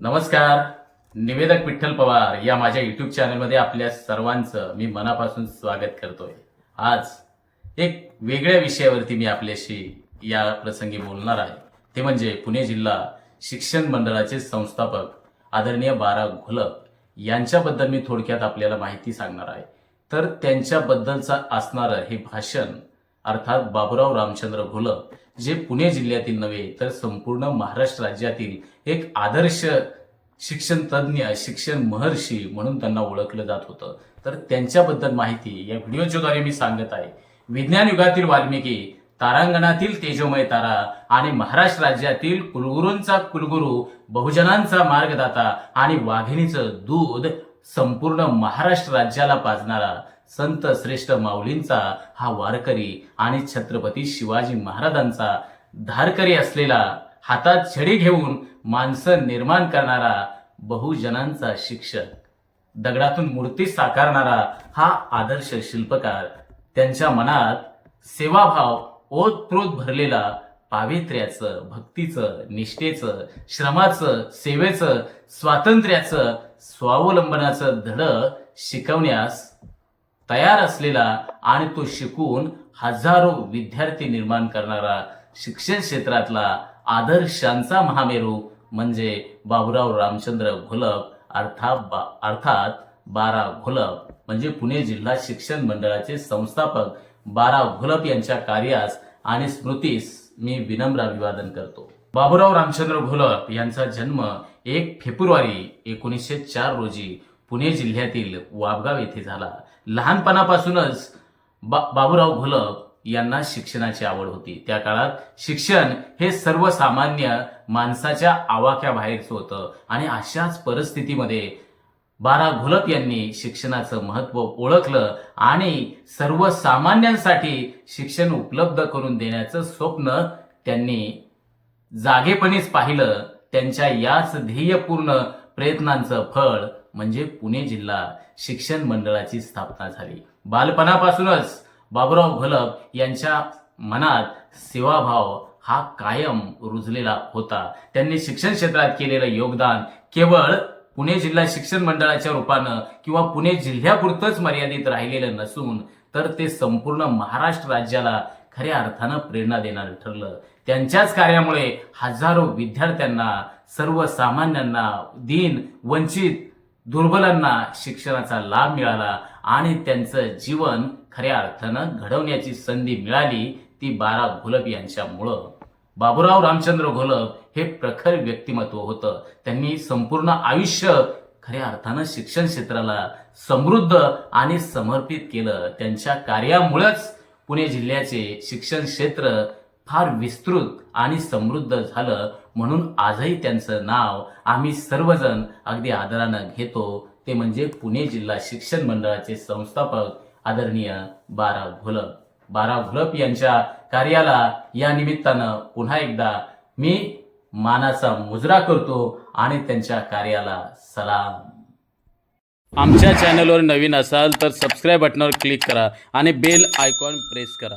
नमस्कार. निवेदक विठ्ठल पवार या माझ्या युट्यूब चॅनलमध्ये आपल्या सर्वांचं मी मनापासून स्वागत करतोय. आज एक वेगळ्या विषयावरती मी आपल्याशी या प्रसंगी बोलणार आहे. ते म्हणजे पुणे जिल्हा शिक्षण मंडळाचे संस्थापक आदरणीय बारा घोलप यांच्याबद्दल मी थोडक्यात आपल्याला माहिती सांगणार आहे. तर त्यांच्याबद्दलचं असणारं हे भाषण अर्थात बाबुराव रामचंद्र घोलप जे पुणे जिल्ह्यातील नव्हे तर संपूर्ण महाराष्ट्र राज्यातील एक आदर्श शिक्षण तज्ज्ञ शिक्षण महर्षी म्हणून त्यांना ओळखलं जात होतं. तर त्यांच्याबद्दल माहिती या व्हिडिओच्याद्वारे मी सांगत आहे. विज्ञान युगातील वाल्मिकी तारांगणातील तेजोमय तारा आणि महाराष्ट्र राज्यातील कुलगुरूंचा कुलगुरू बहुजनांचा मार्गदाता आणि वाघिणीचं दूध संपूर्ण महाराष्ट्र राज्याला पाजणारा संत श्रेष्ठ माऊलींचा हा वारकरी आणि छत्रपती शिवाजी महाराजांचा धारकरी असलेला हातात छडी घेऊन माणसं निर्माण करणारा बहुजनांचा शिक्षक. दगडातून मूर्ती साकारणारा हा आदर्श शिल्पकार. त्यांच्या मनात सेवाभाव ओतप्रोत भरलेला पावित्र्याचं भक्तीचं निष्ठेचं श्रमाचं सेवेचं स्वातंत्र्याचं स्वावलंबनाचं धड शिकवण्यास तयार असलेला आणि तो शिकून हजारो विद्यार्थी निर्माण करणारा शिक्षण क्षेत्रातला आदर्शांचा महामेरू म्हणजे बाबुराव रामचंद्र घोलप अर्थात बा अर्थात बारा घोलप म्हणजे पुणे जिल्हा शिक्षण मंडळाचे संस्थापक बारा घोलप यांच्या कार्यास आणि स्मृतीस मी विनम्र अभिवादन करतो. बाबुराव रामचंद्र घोलप यांचा जन्म एक फेब्रुवारी एकोणीसशे चार रोजी पुणे जिल्ह्यातील वाबगाव येथे झाला. लहानपणापासूनच बा बाबुराव घोलप यांना शिक्षणाची आवड होती. त्या काळात शिक्षण हे सर्वसामान्य माणसाच्या आवाक्याबाहेरचं होतं. आणि अशाच परिस्थितीमध्ये बारा घोलप यांनी शिक्षणाचं महत्त्व ओळखलं आणि सर्वसामान्यांसाठी शिक्षण उपलब्ध करून देण्याचं स्वप्न त्यांनी जागेपणीच पाहिलं. त्यांच्या याच ध्येयपूर्ण प्रयत्नांचं फळ म्हणजे पुणे जिल्हा शिक्षण मंडळाची स्थापना झाली. बालपणापासूनच बाबुराव घोलप यांच्या मनात सेवाभाव हा कायम रुजलेला होता. त्यांनी शिक्षण क्षेत्रात केलेलं योगदान केवळ पुणे जिल्हा शिक्षण मंडळाच्या रूपानं किंवा पुणे जिल्ह्यापुरतंच मर्यादित राहिलेलं नसून तर ते संपूर्ण महाराष्ट्र राज्याला खऱ्या अर्थानं प्रेरणा देणारं ठरलं. त्यांच्याच कार्यामुळे हजारो विद्यार्थ्यांना सर्वसामान्यांना दीन वंचित दुर्बलांना शिक्षणाचा लाभ मिळाला आणि त्यांचं जीवन खऱ्या अर्थानं घडवण्याची संधी मिळाली ती बारा घोलप यांच्यामुळं. बाबुराव रामचंद्र घोलप हे प्रखर व्यक्तिमत्व होतं. त्यांनी संपूर्ण आयुष्य खऱ्या अर्थानं शिक्षण क्षेत्राला समृद्ध आणि समर्पित केलं. त्यांच्या कार्यामुळेच पुणे जिल्ह्याचे शिक्षण क्षेत्र फार विस्तृत आणि समृद्ध झालं म्हणून आजही त्यांचं नाव आम्ही सर्वजण अगदी आदरानं घेतो. ते म्हणजे पुणे जिल्हा शिक्षण मंडळाचे संस्थापक आदरणीय बारा घोलप बारा घोलप यांच्या कार्याला या निमित्तानं पुन्हा एकदा मी मानाचा मुजरा करतो आणि त्यांच्या कार्याला सलाम. आमच्या चॅनलवर नवीन असाल तर सबस्क्राईब बटनावर क्लिक करा आणि बेल आयकॉन प्रेस करा.